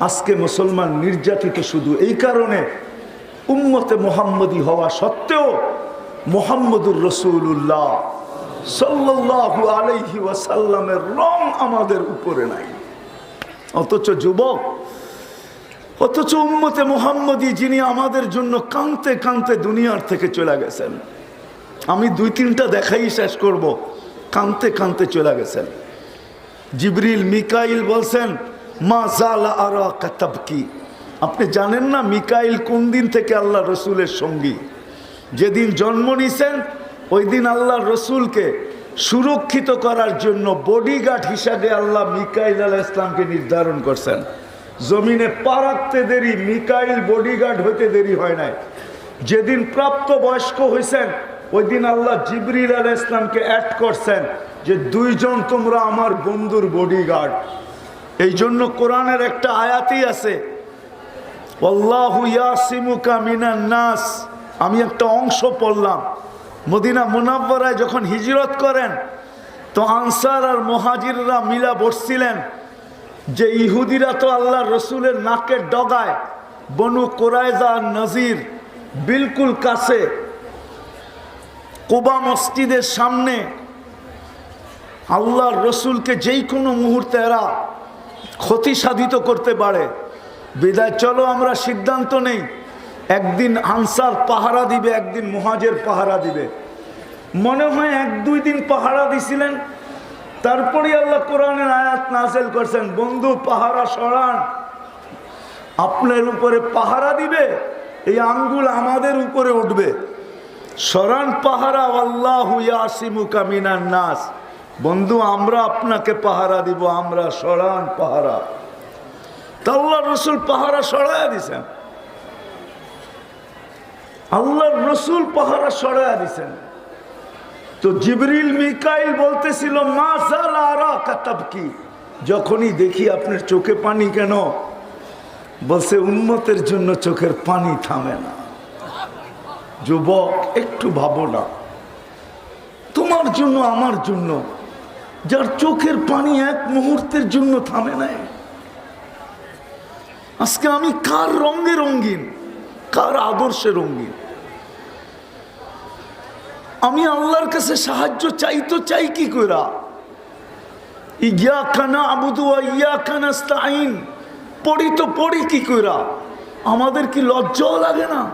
আজকে মুসলমান নির্যাতিত শুধু এই কারণে, উম্মতে মোহাম্মদী হওয়া সত্ত্বেও মোহাম্মদুর রসুল্লাহ সাল্লাল্লাহু আলাইহি ওয়াসাল্লামের রং আমাদের উপরে নাই। অথচ যুবক, অথচ উম্মতে মোহাম্মদী যিনি আমাদের জন্য কানতে কানতে দুনিয়ার থেকে চলে গেছেন। আমি দুই তিনটা দেখাই শেষ করব কানতে কানতে চলে গেছেন। জিবরিল, মিকাইল বলছেন আরা আপনি জানেন না মিকাইল কোন দিন থেকে আল্লাহ রসুলের সঙ্গী? যেদিন জন্ম নিছেন, ওই দিন আল্লাহ রসুলকে সুরক্ষিত করার জন্য বডিগার্ড হিসাবে আল্লাহ মিকাইল আলাহ ইসলামকে নির্ধারণ করছেন। জমিনে পা রাখতে দেরি, মিকাইল বডিগার্ড হতে দেরি হয় নাই। যেদিন প্রাপ্ত বয়স্ক হয়েছেন ওই দিন আল্লাহ জিবরিল আলাহ ইসলামকে অ্যাড করছেন যে, দুইজন তোমরা আমার বন্ধুর বডিগার্ড এই জন্য কোরআনের একটা আয়াতই আছে নাস। আমি একটা অংশ পড়লাম। মদিনা মুনাব্বরায় যখন হিজরত করেন, তো আনসার আর মহাজিররা মিলা বসছিলেন যে ইহুদিরা তো আল্লাহ রসুলের নাকের ডগায় বনু কোরাইজা নজির বিলকুল কাছে কোবা মসজিদের সামনে আল্লাহর রসুলকে যেই কোনো মুহূর্তে এরা ক্ষতি সাধিত করতে পারে। বিদায়, চলো আমরা সিদ্ধান্ত নেই। একদিন আনসার পাহারা দিবে, একদিন মহাজের পাহারা দিবে। মনে হয় এক, দুই দিন পাহারা দিছিলেন। তারপরে আল্লাহ কোরআনের আয়াত নাসেল করছেন, বন্ধু, পাহারা সরান। আপনার উপরে পাহারা দিবে, এই আঙ্গুল আমাদের উপরে উঠবে। সরান পাহারা আল্লাহ ইয়াসিমুকা মিনান নাস। বন্ধু, আমরা আপনাকে পাহারা দিব, আমরা সরান পাহারা। তা আল্লাহ রসুল পাহারা সরাইয়া দিছেন। আল্লাহর রসুল পাহারা সরাইয়া দিছেন। তো জিবরিল, মিকাইল বলতেছিল, মা আরা কি যখনই দেখি আপনার চোখে পানি কেন? বলছে উন্মতের জন্য চোখের পানি থামে না। যুবক, একটু ভাবো না। তোমার জন্য, আমার জন্য যার চোখের পানি এক মুহূর্তের জন্য থামে নাই। আজকে আমি কার রঙে রঙিন, কার আদর্শে রঙিন? আমি আল্লাহর কাছে সাহায্য চাই তো চাই কি করা ইয়া খানা আবুদু ইয়া স্তাইন পড়ি তো পড়ি কি করা আমাদের কি লজ্জাও লাগে না?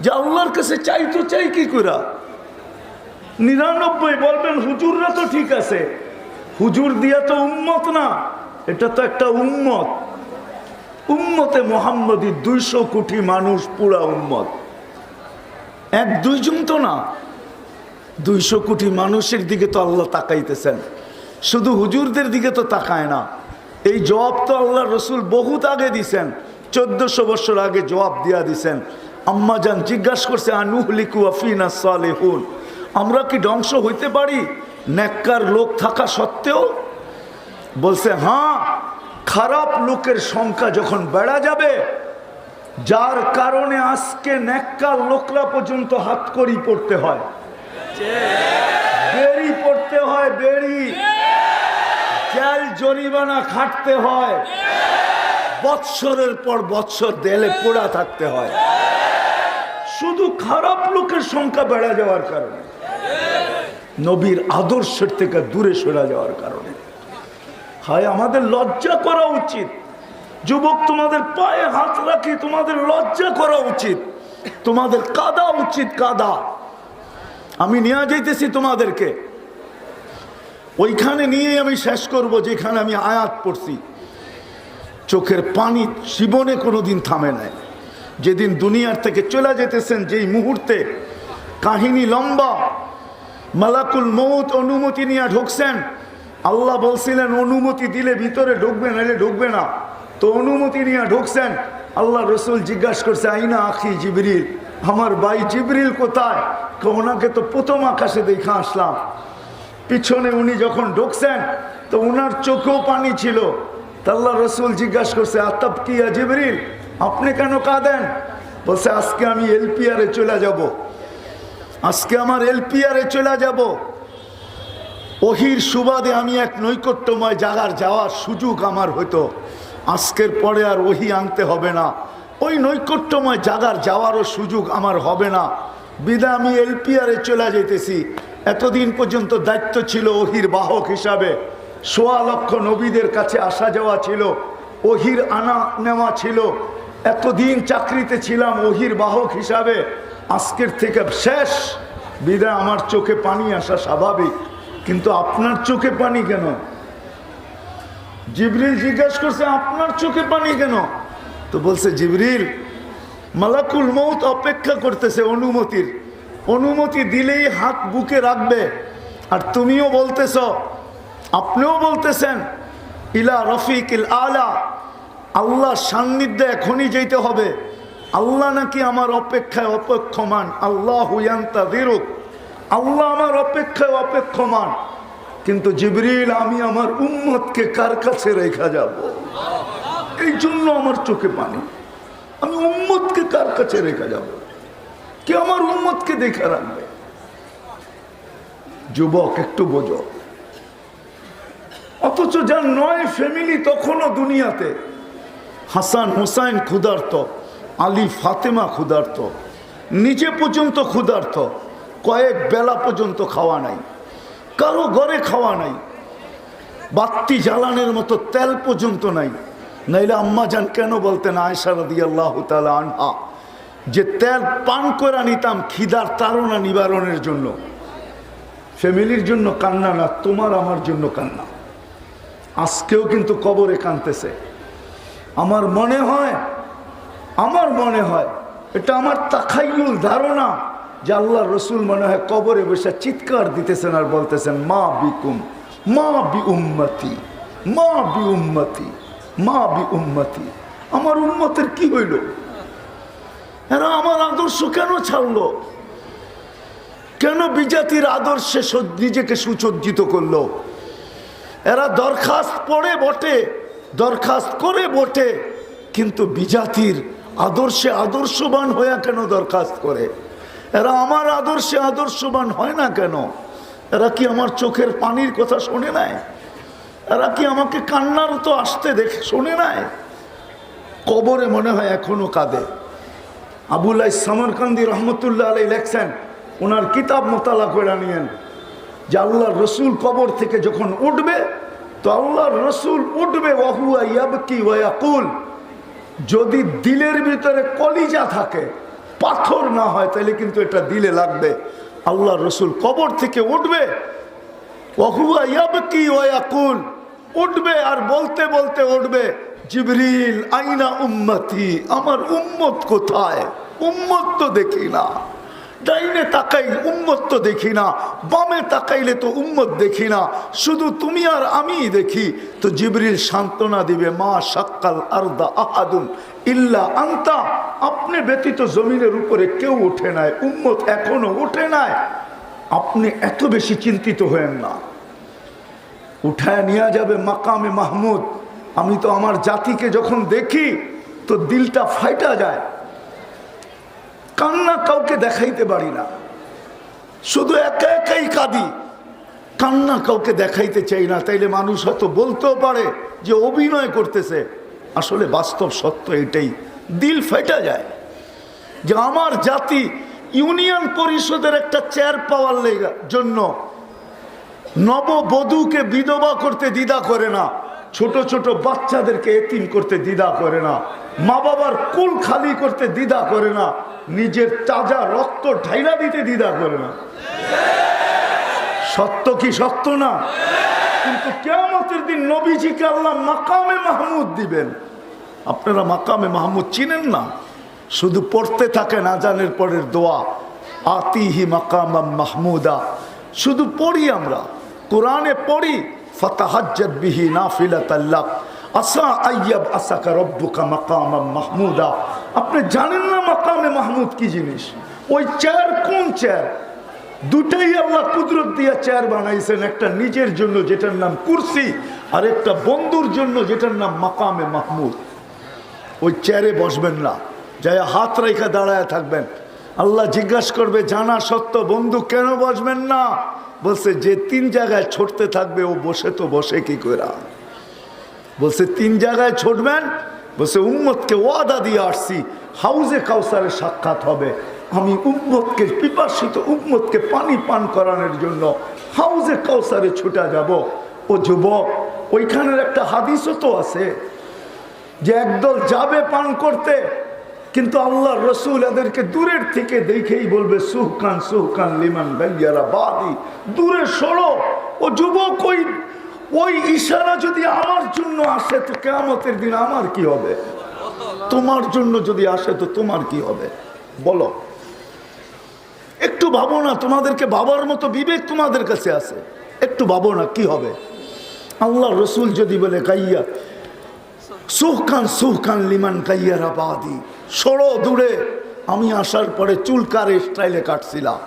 যে আল্লাহর কাছে চাই তো চাই কি করা নিরানব্বই বলবেন, হুজুররা তো ঠিক আছে। হুজুর দিয়া তো উম্মত না, এটা তো একটা উম্মত। উম্মতে মোহাম্মদী দুইশো কোটি মানুষ, পুরা উম্মত। এক দুইজন তো না। দুইশো কোটি মানুষের দিকে তো আল্লাহ তাকাইতেছেন। শুধু হুজুরদের দিকে তো তাকায় না। এই জবাব তো আল্লাহ রসুল বহুত আগে দিছেন। চোদ্দশো বছর আগে জবাব দিয়া দিছেন। আম্মা যান জিজ্ঞাসা করছে, আনুহলিকু আফিনা সালেহুন? আমরা কি ধ্বংস হইতে পারি? নেককার লোক থাকা সত্ত্বেও বলছে হ্যাঁ খারাপ লোকের সংখ্যা যখন বেড়া যাবে, যার কারণে আজকে নেককার লোকরা পর্যন্ত হাত করি পড়তে হয়। বেড়ি পড়তে হয়, বেড়ি। জেল জরিমানা খাটতে হয়। বৎসরের পর বৎসর দেলে পোড়া থাকতে হয়। শুধু খারাপ লোকের সংখ্যা বেড়া যাওয়ার কারণে। নবীর আদর্শের থেকে দূরে সরে যাওয়ার কারণে। হায়, আমাদের লজ্জা করা উচিত। যুবক, তোমাদের পায়ে হাত রাখি, তোমাদের লজ্জা করা উচিত। তোমাদের কাদা উচিত, কাদা। আমি নিয়ে যাইতেছি তোমাদেরকে। ওইখানে নিয়ে আমি শেষ করব, যেখানে আমি আয়াত পড়ছি। চোখের পানি জীবনে কোনোদিন থামে নাই। যেদিন দুনিয়ার থেকে চলে যেতেছেন, যেই মুহূর্তে কাহিনী লম্বা মালাকুল মৌত অনুমতি নিয়ে ঢুকছেন। আল্লাহ বলছিলেন, অনুমতি দিলে ভিতরে ঢুকবে নাহলে ঢুকবে না। তো অনুমতি নিয়ে ঢুকছেন। আল্লাহ রসুল জিজ্ঞাসা করছে, আইনা আখি জিবরিল? আমার ভাই জিবরিল কোথায়? ওনাকে তো প্রথম আকাশে দেখা আসলাম। পিছনে উনি যখন ঢুকছেন, তো ওনার চোখেও পানি ছিল। তা আল্লাহ রসুল জিজ্ঞাসা করছে, আতাব কি জিবরিল? আপনি কেন কাঁদেন? বলছে, আজকে আমি এলপিআরে চলে যাব। আজকে আমার এলপিআরে চলে যাব। ওহির সুবাদে আমি এক নৈকট্যময় জায়গার যাওয়ার সুযোগ আমার হতো আজকের পরে আর ওহি আনতে হবে না। ওই নৈকট্যময় জাগার যাওয়ারও সুযোগ আমার হবে না। বিদা আমি এলপিআরে চলে যেতেছি এতদিন পর্যন্ত দায়িত্ব ছিল ওহির বাহক হিসাবে। সোয়া লক্ষ নবীদের কাছে আসা যাওয়া ছিল। ওহির আনা নেওয়া ছিল। এতদিন চাকরিতে ছিলাম ওহির বাহক হিসাবে। আজকের থেকে শেষ। বিদায়, আমার চোখে পানি আসা স্বাভাবিক। কিন্তু আপনার চোখে পানি কেন? জিবরিল জিজ্ঞাসা করছে, আপনার চোখে পানি কেন? তো বলছে, জিবরিল, মালাকুল মৌত অপেক্ষা করতেছে অনুমতির। অনুমতি দিলেই হাত বুকে রাখবে। আর তুমিও বলতেছ, আপনিও বলতেছেন, ইলা রফিক ইল আলা আল্লাহ সান্নিধ্যে এখনই যেতে হবে। আল্লাহ নাকি আমার অপেক্ষায় অপেক্ষমান। আল্লাহ হুয়ান্তা দিরুক আল্লাহ আমার অপেক্ষায় অপেক্ষমান। কিন্তু জিবরিল, আমি আমার উম্মতকে কার কাছে রেখা যাব? এই জন্য আমার চোখে পানি। আমি উম্মতকে কার কাছে রেখা যাব? কে আমার উম্মতকে দেখে রাখবে? যুবক, একটু বোঝো। অথচ যার নয় ফ্যামিলি তখনও দুনিয়াতে। হাসান, হুসাইন ক্ষুধার্ত। আলী ফাতেমা ক্ষুধার্ত, নিজে পর্যন্ত ক্ষুধার্ত, কয়েক বেলা পর্যন্ত খাওয়া নাই, কারও ঘরে খাওয়া নাই বাত্তি জ্বালানোর মতো তেল পর্যন্ত নাই। নাইলে আম্মা যান কেন বলতেন আয়সা রদি আল্লাহ আনহা, যে তেল পান করে নিতাম, খিদার তাড়না নিবারণের জন্য। ফ্যামিলির জন্য কান্না না, তোমার আমার জন্য কান্না। আজকেও কিন্তু কবরে কানতেছে আমার মনে হয় আমার মনে হয়, এটা আমার তাখাইল ধারণা যে আল্লাহ রসুল মনে হয় কবরে বসে চিৎকার দিতেছেন আর বলতেছেন, মা বিকুম, মা বি উম্মতি মা বি উম্মতি মা বি উম্মতি আমার উম্মতের কি হইল? এরা আমার আদর্শ কেন ছাড়লো? কেন বিজাতির আদর্শে নিজেকে সুসজ্জিত করল? এরা দরখাস্ত পড়ে বটে, দরখাস্ত করে বটে, কিন্তু বিজাতির আদর্শে আদর্শবান হইয়া কেন দরখাস্ত করে? এরা আমার আদর্শে আদর্শবান হয় না কেন? এরা কি আমার চোখের পানির কথা শোনে নাই? এরা কি আমাকে কান্নার তো আসতে দেখে শোনে নাই? কবরে মনে হয় এখনও কাঁদে। আবুল্লাহ সামরকান্দি রহমতুল্লাহ আলাই লেখছেন, ওনার কিতাব মোতালা করে নিয়েন যে আল্লাহর রসুল কবর থেকে যখন উঠবে, তো আল্লাহর রসুল উঠবে ওহুয়া ইয়াবকি ওয়াকুল যদি দিলের ভিতরে কলিজা থাকে, পাথর না হয়, তাহলে কিন্তু এটা দিলে লাগবে। আল্লাহ রসুল কবর থেকে উঠবে উঠবে আর বলতে বলতে উঠবে, জিবরিল, আইনা উম্মতি, আমার উম্মত কোথায়? উম্মত তো দেখি না। ডাইনে তাকাই, উম্মত তো দেখি না, বামে তাকাইলে তো উম্মত দেখি না, শুধু তুমি আর আমিই দেখি। তো জিবরিল সান্ত্বনা দিবে, মা সাক্কাল আরদা আহাদুন ইল্লা আন্তা। আপনি ব্যতীত জমিনের উপরে কেউ ওঠে নাই, উম্মত এখনও ওঠে নাই। আপনি এত বেশি চিন্তিত হয়েন না। উঠায় নিয়ে যাবে মাকামে মাহমুদ। আমি তো আমার জাতিকে যখন দেখি, তো দিলটা ফাইটা যায়। কান্না কাউকে দেখাইতে পারি না। শুধু একা একাই কাঁদি। কান্না কাউকে দেখাইতে চাই না। তাইলে মানুষ হয়তো বলতেও পারে যে অভিনয় করতেছে। আসলে বাস্তব সত্য এটাই। দিল ফেটা যায়। যে আমার জাতি ইউনিয়ন পরিষদের একটা চেয়ার পাওয়ার জন্য নববধূকে বিধবা করতে দ্বিধা করে না। ছোট ছোট বাচ্চাদেরকে এতিম করতে দ্বিধা করে না। মা বাবার কুল খালি করতে দ্বিধা করে না। নিজের তাজা রক্ত ঢাইলা দিতে দ্বিধা করে না। সত্য কি সত্য না? কিন্তু কেমতের দিন নবীজিকে আল্লাহ মাকামে মাহমুদ দিবেন। আপনারা মাকামে মাহমুদ চিনেন না? শুধু পড়তে থাকেন আজানের পরের দোয়া, আতিহি মাকাম মাহমুদা। শুধু পড়ি আমরা। কোরআনে পড়ি ফতাহাজ্জাত বিহি নাফিলাত আল্লাহ আসা আইয়াব আসাকা রব্বুকা মাকাম মাহমুদা। আপনি জানেন না মাকামে মাহমুদ কি জিনিস? ওই চেয়ার কোন চেয়ার দুটাই আল্লাহ কুদরত দিয়া চেয়ার বানাইছেন, একটা নিজের জন্য যেটার নাম কুরসি, আর একটা বন্ধুর জন্য যেটার নাম মাকামে মাহমুদ। ওই চেয়ারে বসবেন না। যাই হাত রেখে দাঁড়ায় থাকবেন। আল্লাহ জিজ্ঞাসা করবে, জানা সত্য, বন্ধু কেন বসবেন না? বলছে, যে তিন জায়গায় ছড়তে থাকবে, ও বসে তো বসে কি করে বলছে, তিন জায়গায় ছুটবেন? বলছে, উম্মতকে ওয়াদা দিয়ে আসছি, হাউজে কাউসারে সাক্ষাৎ হবে। আমি উম্মতকে, পিপাসিত উম্মতকে পানি পান করানোর জন্য হাউজে কাউসারে ছুটা যাব। ও যুবক, ওইখানের একটা হাদিসও তো আছে, যে একদল যাবে পান করতে কিন্তু আল্লাহ রসুল এদেরকে দূরের থেকে দেখেই বলবে, সুহকান সুহকান লিমান গাইয়ারা বাদি। দূরে সরো। ও যুবক, ওই ওই ইশারা যদি আমার জন্য আসে, তো কেয়ামতের দিন আমার কি হবে? তোমার জন্য যদি আসে, তো তোমার কি হবে? বলো। একটু ভাবো না, তোমাদেরকে বাবার মতো বিবেক তোমাদের কাছে আছে। একটু ভাবো না, কি হবে? আল্লাহ রসুল যদি বলে, কাইয়া, সুহকান সুহকান লিমান কাইয়ারা বাদি। সরো দূরে। আমি আসার পরে চুল কার স্টাইলে কাটছিলাম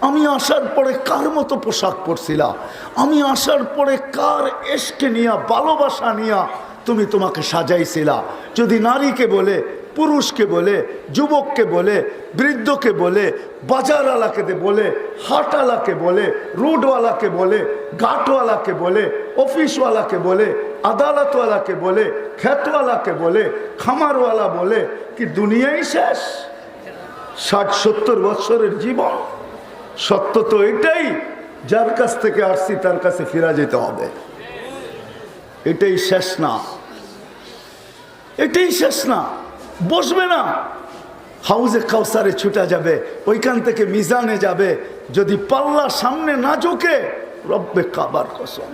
আমি আসার পরে কার মতো পোশাক পরছিলাম আমি আসার পরে কার এসকে নিয়া, ভালোবাসা নিয়া তুমি তোমাকে সাজাইছিলা? যদি নারীকে বলে পুরুষকে বলে, যুবককে বলে, বৃদ্ধকে বলে, বাজারওয়ালাকে বলে, হাটওয়ালাকে বলে রোডওয়ালাকে বলে, ঘাটওয়ালাকে বলে, অফিসওয়ালাকে বলে, আদালতওয়ালাকে বলে খ্যাতওয়ালাকে বলে, খামারওয়ালা বলে, কি দুনিয়াই শেষ? ষাট, সত্তর বৎসরের জীবন। সত্য তো এটাই, যার কাছ থেকে আসছি তার কাছে ফিরা যেতে হবে। এটাই শেষ না। এটাই শেষ না। বসবে না। হাউজে কাউসারে ছুটা যাবে, ওইখান থেকে মিজানে যাবে। যদি পাল্লা সামনে না ঝোঁকে, রব্বে কাবার কসম।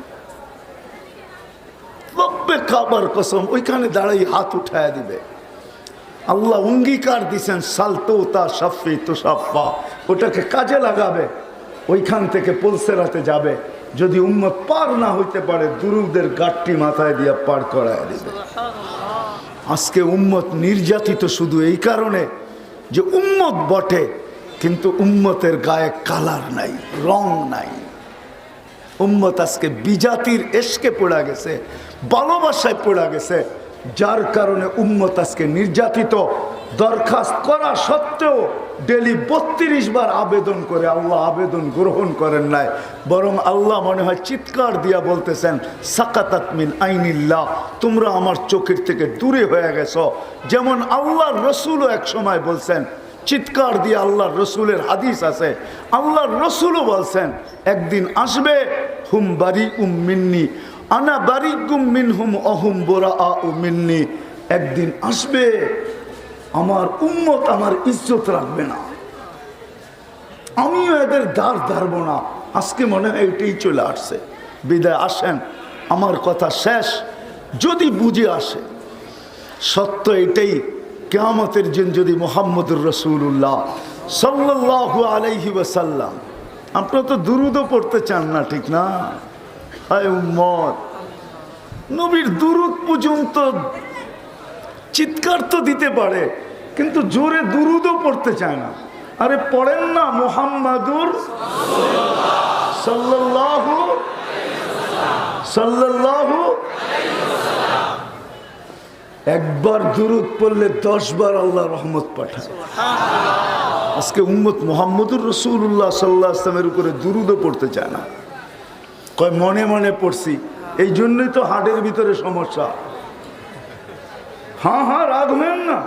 রব্বে কাবার কসম, ওইখানে দাঁড়াই হাত উঠায় দিবে। আল্লাহ অঙ্গীকার দিছেন সালতোতা সাফি তুষাফা ওটাকে কাজে লাগাবে, ওইখান থেকে পলসেরাতে যাবে। যদি উম্মত পার না হইতে পারে, দুরুদের গাঠটি মাথায় দিয়ে পার করায় দিবে। আজকে উম্মত নির্যাতিত শুধু এই কারণে যে উম্মত বটে, কিন্তু উম্মতের গায়ে কালার নাই, রং নাই। উম্মত আজকে বিজাতির এসকে পড়া গেছে ভালোবাসায় পড়া গেছে, যার কারণে উম্মত আজকে নির্যাতিত। দরখাস্ত করা সত্ত্বেও ডেলি বত্রিশ বার আবেদন করে আল্লাহ আবেদন গ্রহণ করেন নাই। বরং আল্লাহ মনে হয় চিৎকার দিয়া বলতেছেন, সাকাতাত মিন আইনিল্লাহ, তোমরা আমার চোখের থেকে দূরে হয়ে গেছ। যেমন আল্লাহর রসুলও এক সময় বলছেন, চিৎকার দিয়ে আল্লাহর রসুলের হাদিস আছে। আল্লাহর রসুলও বলছেন, একদিন আসবে, হুম বারি উম মিন্নি, আনা বারি গুম মিন হুম অহুম বোরা আ মিন্নি, একদিন আসবে আমার উম্মত আমার ইজ্জত রাখবে না। আমিও এদের দ্বার ধারবো না। আজকে মনে হয় এটাই চলে আসছে। বিদায়, আসেন, আমার কথা শেষ। যদি বুঝে আসে, সত্য এটাই, কেয়ামতের দিন যদি মোহাম্মদুর রসুল্লাহ সাল্লাহ আলাইহি ওয়াসাল্লাম। আপনারা তো দুরুদও পড়তে চান না, ঠিক না? হায় উম্মত, নবীর দুরুদ পর্যন্ত চিৎকার তো দিতে পারে, কিন্তু জোরে দুরুদও পড়তে চায় না। আরে পড়েন না মোহাম্মদুর সাল্লাল্লাহু সাল্লাল্লাহু একবার দুরুদ পড়লে দশ বার আল্লাহ রহমত পাঠায়। আজকে উম্মত মোহাম্মদুর রসুল্লাহ সাল্লাহ আসলামের উপরে দুরুদও পড়তে চায় না। কয়, মনে মনে পড়ছি এই জন্যই তো হাটের ভিতরে সমস্যা। হ্যাঁ হ্যাঁ রাগ রাখবেন না।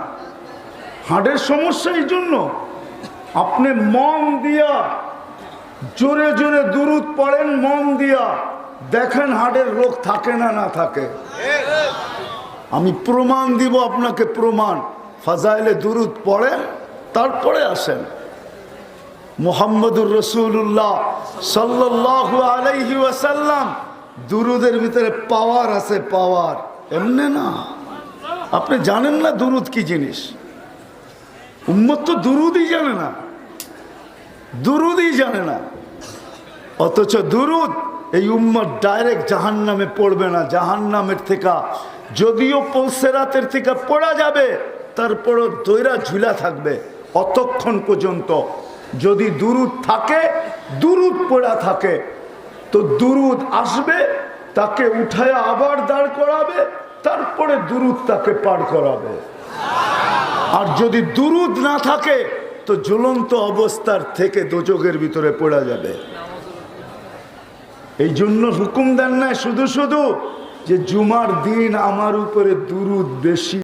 হার্টের সমস্যা এই জন্য। আপনি মন দিয়া জোরে জোরে দুরুদ পড়েন, মন দিয়া দেখেন হার্টের রোগ থাকে না না থাকে। আমি প্রমাণ দিব আপনাকে প্রমাণ। ফাজাইলে দুরুদ পড়েন, তারপরে আসেন। মোহাম্মদুর রসুল্লাহ সাল্লাহ আলাইহি ওয়াসাল্লাম, দুরুদের ভিতরে পাওয়ার আছে, পাওয়ার। এমনি না। আপনি জানেন না দুরুদ কি জিনিস? উম্মত তো দুরুদই জানে না। দুরুদই জানে না। অথচ দুরুদ এই উম্মত ডাইরেক্ট জাহান নামে পড়বে না। জাহান নামের থেকে যদিও পৌসেরাতের থেকে পড়া যাবে, তারপরও দৈরা ঝুলা থাকবে অতক্ষণ পর্যন্ত। যদি দুরুদ থাকে, দুরুদ পড়া থাকে, তো দুরুদ আসবে, তাকে উঠায় আবার দাঁড় করাবে তারপরে দুরুদ তাকে পার করাবে। আর যদি দুরুদ না থাকে, তো জ্বলন্ত অবস্থার থেকে দোজকের ভিতরে পড়া যাবে। এই জন্য হুকুম দেন না শুধু শুধু যে, জুমার দিন আমার উপরে দুরুদ বেশি